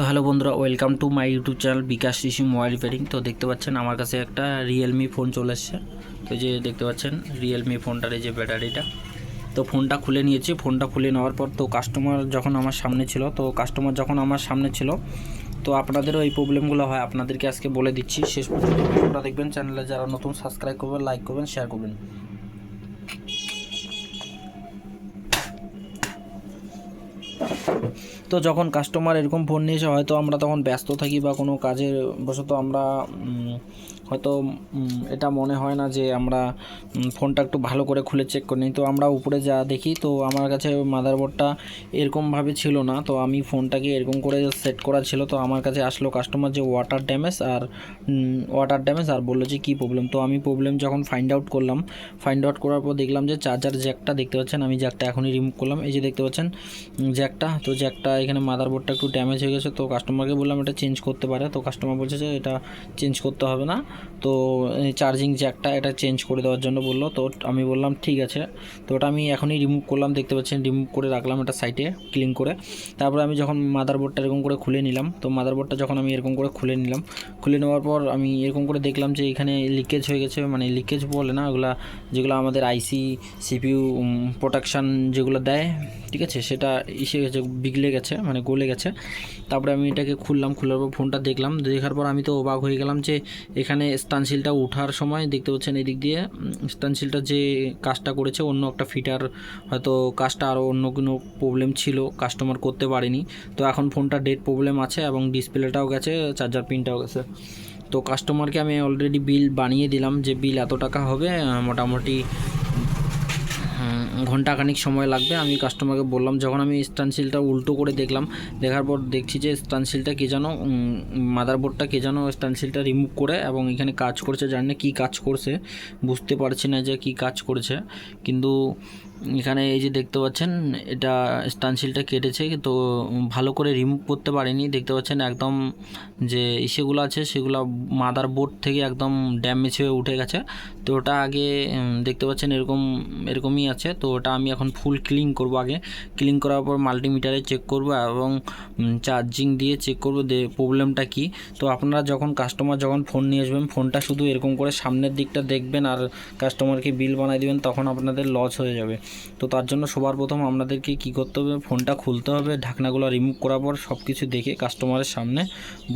তো হ্যালো বন্ধুরা, welcome to my YouTube channel Bikash শিশু মোবাইল রিপেয়ারিং তো দেখতে পাচ্ছেন আমার কাছে একটা রিয়েলমি ফোন চলে এসছে। তো যে দেখতে পাচ্ছেন রিয়েলমি ফোনটার এই যে ব্যাটারিটা। তো ফোনটা খুলে নিয়েছি। ফোনটা খুলে নেওয়ার পর তো কাস্টমার যখন আমার সামনে ছিল, তো কাস্টমার যখন আমার সামনে ছিল, তো আপনাদেরও এই প্রবলেমগুলো হয়। আপনাদেরকে আজকে বলে দিচ্ছি। শেষ পর্যন্ত দেখবেন। চ্যানেলে যারা নতুন সাবস্ক্রাইব করবেন লাইক করবেন শেয়ার করবেন। তো যখন কাস্টমার এরকম ফোন নিয়ে এসে হয়তো আমরা তখন ব্যস্ত থাকি বা কোনো কাজের বশত আমরা হয়তো এটা মনে হয় না যে আমরা ফোনটা একটু ভালো করে খুলে চেক করে। নিই তো আমরা উপরে যা দেখি, তো আমার কাছে মাদারবোর্ডটা এরকমভাবে ছিল না। তো আমি ফোনটাকে এরকম করে সেট করা ছিল। তো আমার কাছে আসলো কাস্টমার যে ওয়াটার ড্যামেজ আর ওয়াটার ড্যামেজ আর বলল যে কী প্রবলেম তো আমি প্রবলেম যখন ফাইন্ড আউট করলাম ফাইন্ড আউট করার পর দেখলাম যে চার্জার জ্যাকটা দেখতে পাচ্ছেন? আমি জ্যাকটা এখনই রিমুভ করলাম। এই যে দেখতে পাচ্ছেন জ্যাকটা তো জ্যাকটা এখানে মাদারবোর্ডটা একটু ড্যামেজ হয়ে গেছে, তো কাস্টমারকে বললাম এটা চেঞ্জ করতে পারে। তো কাস্টমার বলছে যে এটা চেঞ্জ করতে হবে না। তো চার্জিং জ্যাকটা এটা চেঞ্জ করে দেওয়ার জন্য বলল। তো আমি বললাম, ঠিক আছে। তো ওটা আমি এখনই রিমুভ করলাম, দেখতে পাচ্ছেন রিমুভ করে রাখলাম এটা সাইডে ক্লিন করে। তারপরে আমি যখন মাদারবোর্ডটা এরকম করে খুলে নিলাম, তো মাদারবোর্ডটা যখন আমি এরকম করে খুলে নিলাম, খুলে নেওয়ার পর আমি এরকম করে দেখলাম যে এখানে লিকেজ হয়ে গেছে। মানে লিকেজ বলে না, ওগুলা যেগুলো আমাদের আইসি সিপিইউ প্রোটেকশান যেগুলো দেয়, ঠিক আছে, সেটা ইসে গেছে বিগলে গেছে মানে গলে গেছে। তারপরে আমি এটাকে খুললাম, খোলার পর ফোনটা দেখলাম। দেখার পর আমি তো অবাক হয়ে গেলাম যে এখানে স্টানসিলটা ওঠার সময় দেখতে পাচ্ছেন এদিক দিয়ে স্টানসিলটা যে কাজটা করেছে, অন্য একটা ফিটার, হয়তো কাজটা আরও অন্য কোনো প্রবলেম ছিল কাস্টমার করতে পারেনি। তো এখন ফোনটা ডেট প্রবলেম আছে এবং ডিসপ্লেটাও গেছে চার্জার পিনটাও গেছে। তো কাস্টমারকে আমি অলরেডি বিল বানিয়ে দিলাম যে বিল এত টাকা হবে মোটামুটি ঘন্টাখানিক সময় লাগবে। আমি কাস্টমারকে বললাম, যখন আমি স্টানসিলটা উল্টো করে দেখলাম, দেখার পর দেখছি যে স্টানসিলটা কে যেন মাদারবোর্ডটা কে যেন স্টানসিলটা রিমুভ করে এবং এখানে কাজ করছে, জানি না কী কাজ করছে, বুঝতে পারছি না যে কী কাজ করছে। কিন্তু এখানে এই যে দেখতে পাচ্ছেন, এটা স্টানসিলটা কেটেছে, তো ভালো করে রিমুভ করতে পারেনি। দেখতে পাচ্ছেন একদম যে ইসেগুলো আছে, সেগুলো মাদার বোর্ড থেকে একদম ড্যামেজ হয়ে উঠে গেছে। তো ওটা আগে দেখতে পাচ্ছেন এরকম, এরকমই আছে, তো ওটা আমি এখন ফুল ক্লিন করব আগে। ক্লিন করার পর মাল্টিমিটারে চেক করব এবং চার্জিং দিয়ে চেক করব প্রবলেমটা কি। তো আপনারা যখন কাস্টমার যখন ফোন নিয়ে আসবেন ফোনটা শুধু এরকম করে সামনের দিকটা দেখবেন আর কাস্টমারকে বিল বানাই দেবেন, তখন আপনাদের লস হয়ে যাবে। তো তার জন্য সবার প্রথম আপনাদেরকে কি করতে হবে ফোনটা খুলতে হবে, ঢাকনাগুলো রিমুভ করার পর সব কিছু দেখে কাস্টমারের সামনে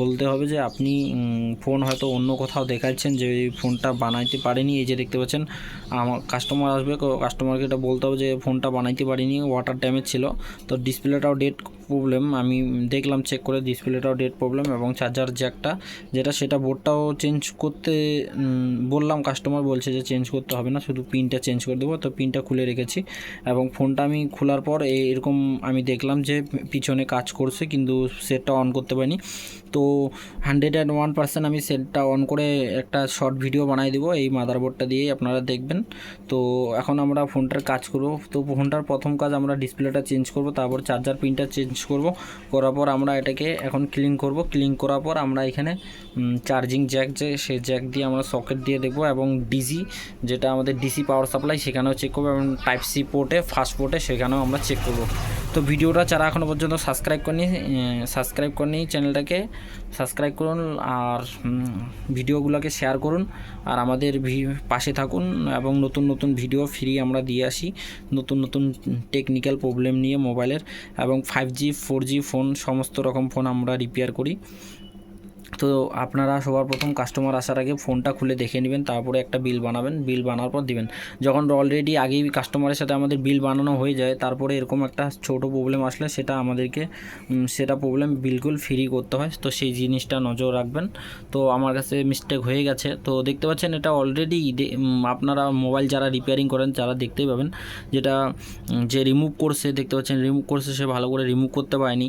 বলতে হবে যে আপনি ফোন হয়তো অন্য কোথাও দেখাচ্ছেন যে ফোনটা বানাইতে পারেনি। এই যে দেখতে পাচ্ছেন, আমার কাস্টমার আসবে কাস্টমারকে এটা বলতে হবে যে ফোনটা বানাইতে পারিনি ওয়াটার ড্যামেজ ছিল। তো ডিসপ্লেটাও ডেট প্রবলেম আমি দেখলাম চেক করে ডিসপ্লেটাও ডেট প্রবলেম এবং চার্জার জ্যাকটা যেটা সেটা বোর্ডটাও চেঞ্জ করতে বললাম কাস্টমার বলছে যে চেঞ্জ করতে হবে না, শুধু পিনটা চেঞ্জ করে দেবো, তো পিনটা খুলে রেখেছি এবং ফোনটা আমি খোলার পর এরকম আমি দেখলাম যে পিছনে কাজ করছে কিন্তু সেটটা অন করতে পারিনি। তো হান্ড্রেড অ্যান্ড ওয়ান পার্সেন্ট আমি সেটটা অন করে একটা শর্ট ভিডিও বানাই দেবো এই মাদারবোর্ডটা দিয়েই আপনারা দেখবেন। তো এখন আমরা ফোনটার কাজ করব, তো ফোনটার প্রথম কাজ আমরা ডিসপ্লেটা চেঞ্জ করব, তারপর চার্জার পিনটা চেঞ্জ করব। করার পর আমরা এটাকে এখন ক্লিন করব। ক্লিন করার পর আমরা এখানে চার্জিং জ্যাক যে, সেই জ্যাক দিয়ে আমরা সকেট দিয়ে দেখব এবং ডিসি যেটা আমাদের ডিসি পাওয়ার সাপ্লাই সেখানেও চেক করব এবং টাইপ সি পোর্টে ফাস্ট পোর্টে সেখানেও আমরা চেক করব। তো ভিডিওটা যারা এখনও পর্যন্ত সাবস্ক্রাইব করেনি সাবস্ক্রাইব করেনি চ্যানেলটাকে সাবস্ক্রাইব করুন আর ভিডিওগুলোকে শেয়ার করুন আর আমাদের পাশে থাকুন এবং নতুন নতুন ভিডিও ফ্রি আমরা দিয়ে আসি, নতুন নতুন টেকনিক্যাল প্রবলেম নিয়ে মোবাইলের এবং five G four G phone সমস্ত রকম ফোন আমরা রিপেয়ার করি। তো আপনারা সবার প্রথম কাস্টমার আসার আগে ফোনটা খুলে দেখে নেবেন, তারপরে একটা বিল বানাবেন বিল বানার পর দিবেন। যখন অলরেডি আগেই কাস্টমারের সাথে আমাদের বিল বানানো হয়ে যায়, তারপরে এরকম একটা ছোট প্রবলেম আসলে সেটা আমাদেরকে সেটা প্রবলেম বিলকুল ফ্রি করতে হয়। তো সেই জিনিসটা নজর রাখবেন। তো আমার কাছে মিস্টেক হয়ে গেছে। তো দেখতে পাচ্ছেন এটা অলরেডি আপনারা মোবাইল যারা রিপেয়ারিং করেন, যারা দেখতেই পাবেন যেটা যে রিমুভ করছে, দেখতে পাচ্ছেন রিমুভ করছে, সে ভালো করে রিমুভ করতে পারেনি,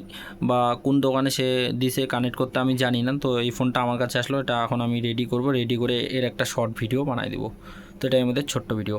বা কোন দোকানে সে দিছে কানেক্ট করতে আমি জানি না। তো এই ফোনটা আমার কাছে আসলো, এটা এখন আমি রেডি করব। রেডি করে এর একটা শর্ট ভিডিও বানাই দেবো। তো এটাই আমাদের ছোট্ট ভিডিও